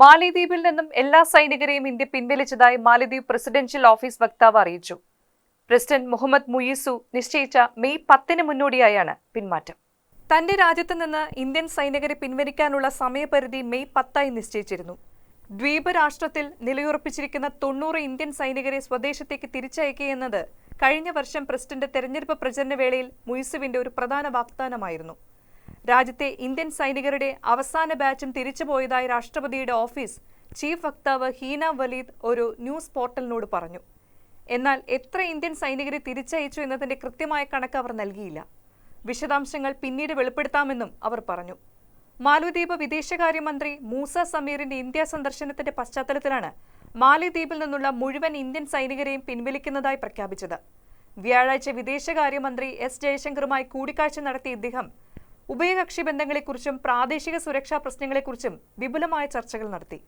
മാലിദ്വീപിൽ നിന്നും എല്ലാ സൈനികരെയും ഇന്ത്യ പിൻവലിച്ചതായി മാലിദ്വീപ് പ്രസിഡൻഷ്യൽ ഓഫീസ് വക്താവ് അറിയിച്ചു. പ്രസിഡന്റ് മുഹമ്മദ് മുയിസു നിശ്ചയിച്ച മെയ് പത്തിന് മുന്നോടിയായാണ് പിന്മാറ്റം. തന്റെ രാജ്യത്ത് നിന്ന് ഇന്ത്യൻ സൈനികരെ പിൻവലിക്കാനുള്ള സമയപരിധി മെയ് പത്തായി നിശ്ചയിച്ചിരുന്നു. ദ്വീപ് രാഷ്ട്രത്തിൽ നിലയുറപ്പിച്ചിരിക്കുന്ന തൊണ്ണൂറ് ഇന്ത്യൻ സൈനികരെ സ്വദേശത്തേക്ക് തിരിച്ചയക്കുകയെന്നത് കഴിഞ്ഞ വർഷം പ്രസിഡന്റ് തെരഞ്ഞെടുപ്പ് പ്രചരണ വേളയിൽ മുയിസുവിന്റെ ഒരു പ്രധാന വാഗ്ദാനമായിരുന്നു. രാജ്യത്തെ ഇന്ത്യൻ സൈനികരുടെ അവസാന ബാച്ചും തിരിച്ചുപോയതായി രാഷ്ട്രപതിയുടെ ഓഫീസ് ചീഫ് വക്താവ് ഹീന വലീദ് ഒരു ന്യൂസ് പോർട്ടലിനോട് പറഞ്ഞു. എന്നാൽ എത്ര ഇന്ത്യൻ സൈനികരെ തിരിച്ചയച്ചു എന്നതിന്റെ കൃത്യമായ കണക്ക് അവർ നൽകിയില്ല. വിശദാംശങ്ങൾ പിന്നീട് വെളിപ്പെടുത്താമെന്നും അവർ പറഞ്ഞു. മാലദ്വീപ് വിദേശകാര്യമന്ത്രി മൂസ സമീറിന്റെ ഇന്ത്യ സന്ദർശനത്തിന്റെ പശ്ചാത്തലത്തിലാണ് മാലിദ്വീപിൽ നിന്നുള്ള മുഴുവൻ ഇന്ത്യൻ സൈനികരെയും പിൻവലിക്കുന്നതായി പ്രഖ്യാപിച്ചത്. വ്യാഴാഴ്ച വിദേശകാര്യമന്ത്രി എസ് ജയശങ്കറുമായി കൂടിക്കാഴ്ച നടത്തിയ ഇദ്ദേഹം ഉഭയകക്ഷി ബന്ധങ്ങളെക്കുറിച്ചും പ്രാദേശിക സുരക്ഷാ പ്രശ്നങ്ങളെക്കുറിച്ചും വിപുലമായ ചർച്ചകൾ നടത്തി